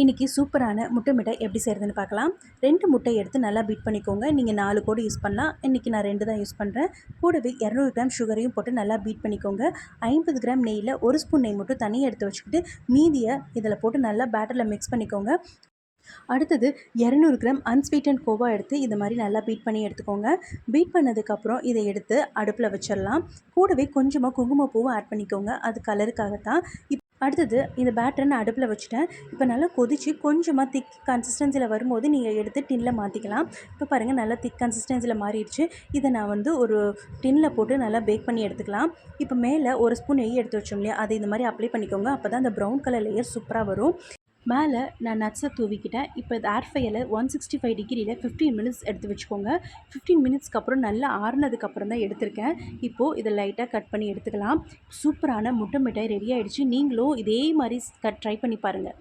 இன்றைக்கி சூப்பரான முட்டை மிட்டாய் எப்படி செய்கிறதுன்னு பார்க்கலாம். ரெண்டு முட்டை எடுத்து நல்லா பீட் பண்ணிக்கோங்க. நீங்கள் நாலு கூட யூஸ் பண்ணலாம். இன்றைக்கி நான் ரெண்டு தான் யூஸ் பண்ணுறேன் கூடவே இரநூறு கிராம் சுகரையும் போட்டு நல்லா பீட் பண்ணிக்கோங்க. ஐம்பது கிராம் நெய்யில் ஒரு ஸ்பூன் நெய் மட்டும் தனியாக எடுத்து வச்சுக்கிட்டு மீதியை இதில் போட்டு நல்லா பேட்டரில் மிக்ஸ் பண்ணிக்கோங்க. அடுத்தது இரநூறு கிராம் அன்ஸ்வீட்டன் கோவா எடுத்து இந்த மாதிரி நல்லா பீட் பண்ணி எடுத்துக்கோங்க. பீட் பண்ணதுக்கப்புறம் இதை எடுத்து அடுப்பில் வச்சிடலாம். கூடவே கொஞ்சமாக குங்குமப்பூவும் ஆட் பண்ணிக்கோங்க. அது கலருக்காகத்தான் தான் அடுத்தது இந்த பேட்டரை நான் அடுப்பில் வச்சுட்டேன். இப்போ நல்லா கொதித்து கொஞ்சமாக திக் கன்சிஸ்டன்சியில் வரும்போது நீங்கள் எடுத்து டின்னில் மாற்றிக்கலாம் இப்போ பாருங்கள் நல்லா திக் கன்சிஸ்டன்சியில் மாறிடுச்சு. இதை நான் வந்து ஒரு டின்னில் போட்டு நல்லா பேக் பண்ணி எடுத்துக்கலாம். இப்போ மேலே ஒரு ஸ்பூன் நெய் எடுத்து வச்சோம் இல்லையா? அதை இந்த மாதிரி அப்ளை பண்ணிக்கோங்க. அப்போ தான் அந்த ப்ரௌன் கலர் லேயர் சூப்பராக வரும். மேலே நான் நட்ஸை தூவிக்கிட்டேன். இப்போ இது ஏர் ஃபையரில் ஒன் சிக்ஸ்டி ஃபைவ் டிகிரியில் ஃபிஃப்டீன் மினிட்ஸ் எடுத்து வச்சுக்கோங்க. ஃபிஃப்டீன் மினிட்ஸ்க்கு அப்புறம் நல்லா ஆறுனதுக்கப்புறம் தான் எடுத்திருக்கேன். இப்போது இதை லைட்டாக கட் பண்ணி எடுத்துக்கலாம். சூப்பரான முட்டை மிட்டாய் ரெடி ஆகிடுச்சு நீங்களும் இதே மாதிரி கட் ட்ரை பண்ணி பாருங்கள்